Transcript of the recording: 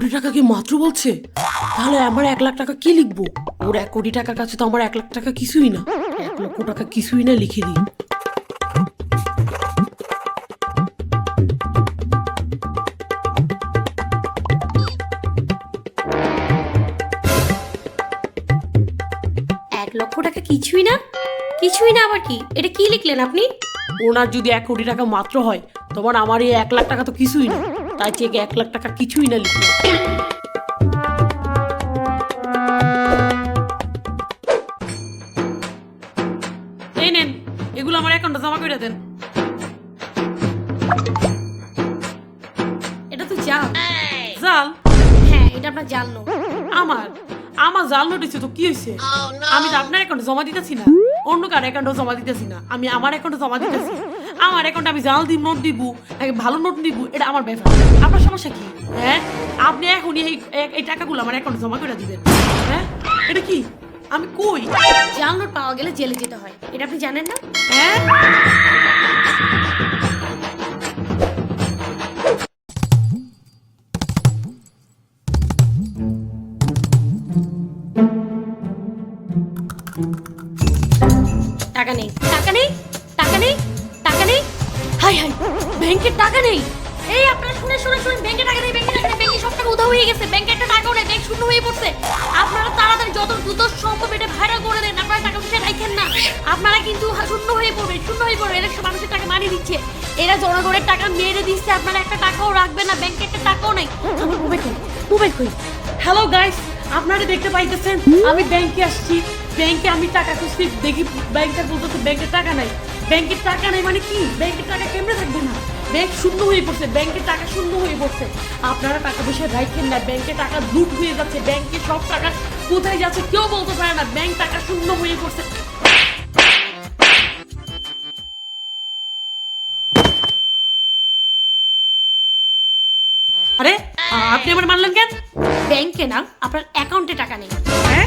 কোটি টাকা কি মাত্র বলছে? তাহলে আমার এক লাখ টাকা কি লিখব? ওর এক কোটি টাকার কাছে তো আমার এক লাখ টাকা কিছুই না। এক লক্ষ টাকা কিছুই না লিখে দিই। এক লক্ষ টাকা কিছুই না? কিছুই না আবার কি? এটা কি লিখলেন আপনি? ওনার যদি এক কোটি টাকা মাত্র হয় তোমার আমার এই এক লাখ টাকা তো কিছুই না। তাই চেকে এক লাখ টাকা কিছুই না লিখলো। এই নেন এগুলো আমার অ্যাকাউন্টে জমা করে দেন। এটা তো জাল। জাল? হ্যাঁ এটা আপনার জাল নোট। আমার? আমার জাল নোটিছে তো কি হয়েছে আমি তো আপনার অ্যাকাউন্টে জমা দিতেছি না। অন্য কার অ্যাকাউন্টে জমা দিতেছি না। আমি আমার অ্যাকাউন্টে জমা দিতেছি। আমার অ্যাকাউন্টে আমি জাল দিব নোট দিব ভালো নোট দিব এটা আমার ব্যাপার আপনার সমস্যা কি? হ্যাঁ? আপনি এখনই এই টাকাগুলো আমার অ্যাকাউন্টে জমা করে দিবেন। হ্যাঁ? এটা কি? আমি কই? জাল নোট পাওয়া গেলে জেলে যেতে হয়। এটা আপনি জানেন না? হ্যাঁ? টাকা নেই। টাকা নেই? টাকা নেই? হাই হাই, ব্যাংকের টাকা নেই। এই আপনারা শুনে শুনে শুনে ব্যাংকে টাকা নেই, ব্যাংকে টাকা নেই, ব্যাংকে সব টাকা উধাও হয়ে গেছে। ব্যাংকে একটা টাকাও নেই, ব্যাংক শূন্য হয়ে পড়ছে। আপনারা তাড়াতাড়ি যত দ্রুত সম্ভব এটা ভাড়া করে দেন, আপনারা টাকা পয়সা রাখেন না। আপনারা কিন্তু শূন্য হয়ে পড়বে, শূন্য হয়ে পড়বে, এরা মানুষের টাকা মারিয়ে দিচ্ছে। এরা জনগণের টাকা মেরে দিচ্ছে, আপনারা একটা টাকাও রাখবেন না, ব্যাংকে একটা টাকাও নেই। আমার মোবাইল কই? হ্যালো গাইস আপনারা দেখতে পাইতেছেন, আমি ব্যাংকে আসছি। ব্যাংকে আমি টাকা খুঁজছি, দেখি ব্যাংকে বলতেছে ব্যাংকে টাকা নাই। ব্যাংকের টাকা নেই মানে কি? ব্যাংকের টাকা কেমনে থাকবে না? ব্যাংক শূন্য হয়ে পড়ছে ব্যাংকের টাকা শূন্য হয়ে পড়ছে। আপনারা টাকা পয়সা রাখেন না ব্যাংকে টাকা লুট হয়ে যাচ্ছে ব্যাংকে সব টাকা কোথায় যাচ্ছে কেউ বলতে পারে না ব্যাংক টাকা শূন্য হয়ে পড়ছে। আরে আপনি আমার মানলেন কেন? ব্যাংকে না আপনার অ্যাকাউন্টে টাকা নেই। হ্যাঁ?